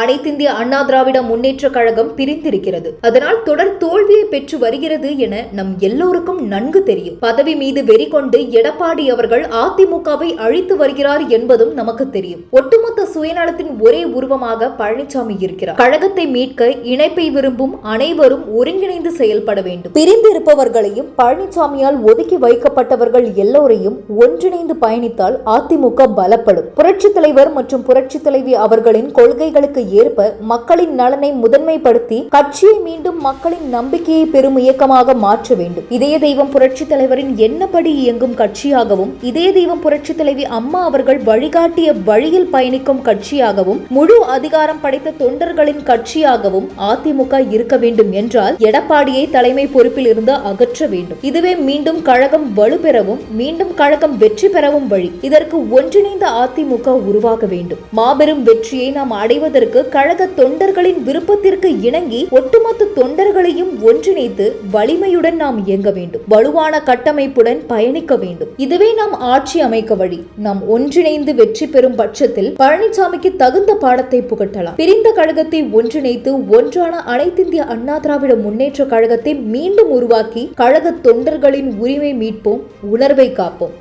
அனைத்திந்திய அண்ணா திராவிட முன்னேற்ற கழகம் பிரிந்திருக்கிறது. அதனால் தொடர் தோல்வியை பெற்று வருகிறது என நம் எல்லோருக்கும் நன்கு தெரியும். பதவி மீது வெறி கொண்டு எடப்பாடி அவர்கள் அதிமுகவை அழித்து வருகிறார் என்பதும் நமக்கு தெரியும். ஒட்டுமொத்த சுயநலத்தின் ஒரே உருவமாக பழனிசாமி இருக்கிறார். கழகத்தை மீட்க இணைப்பை விரும்பும் அனைவரும் ஒருங்கிணைந்து செயல்பட வேண்டும். பிரிந்திருப்பவர்களையும் பழனிசாமியால் ஒதுக்கி வைக்கப்பட்டவர்கள் எல்லோரையும் ஒன்றிணைந்து பயணித்தால் அதிமுக பலப்படும். புரட்சி தலைவர் மற்றும் புரட்சி தலைவி அவர்களின் கொள்கைகளுக்கு ஏற்ப மக்களின் நலனை முதன்மைப்படுத்தி கட்சியை மீண்டும் மக்களின் நம்பிக்கையை பெறும் இயக்கமாக மாற்ற வேண்டும். இதய தெய்வம் புரட்சி தலைவரின் எண்ணப்படி இயங்கும் கட்சியாகவும் இதய தெய்வம் புரட்சி தலைவி அம்மா அவர்கள் வழிகாட்டிய வழியில் பயணிக்கும் கட்சியாகவும் முழு அதிகாரம் படைத்த தொண்டர்களின் கட்சியாகவும் அதிமுக இருக்க வேண்டும் என்றால் எடப்பாடியை தலைமை பொறுப்பில் இருந்து அகற்ற வேண்டும். இதுவே மீண்டும் கழகம் வலுப்பெறவும் மீண்டும் கழகம் வெற்றி பெறவும் வழி. இதற்கு ஒன்றிணைந்த அதிமுக உருவாக வேண்டும். மாபெரும் வெற்றியை நாம் அடைவதற்கு கழக தொண்டர்களின் விருப்பத்திற்கு இணங்கி ஒட்டுமொத்த தொண்டர்களையும் ஒன்றிணைத்து வலிமையுடன் நாம் இயங்க வேண்டும். வலுவான கட்டமைப்புடன் பயணிக்க வேண்டும். இதுவே நாம் ஆட்சி அமைக்க வழி. நாம் ஒன்றிணைந்து வெற்றி பெறும் பட்சத்தில் பழனிசாமிக்கு தகுந்த பாடத்தை புகட்டலாம். பிரிந்த கழகத்தை ஒன்றிணைத்து ஒன்றான அனைத்திந்திய அண்ணா திராவிட முன்னேற்ற கழகத்தை மீண்டும் உருவாக்கி கழக தொண்டர்களின் உரிமை மீட்போம் உணர்வை காப்போம்.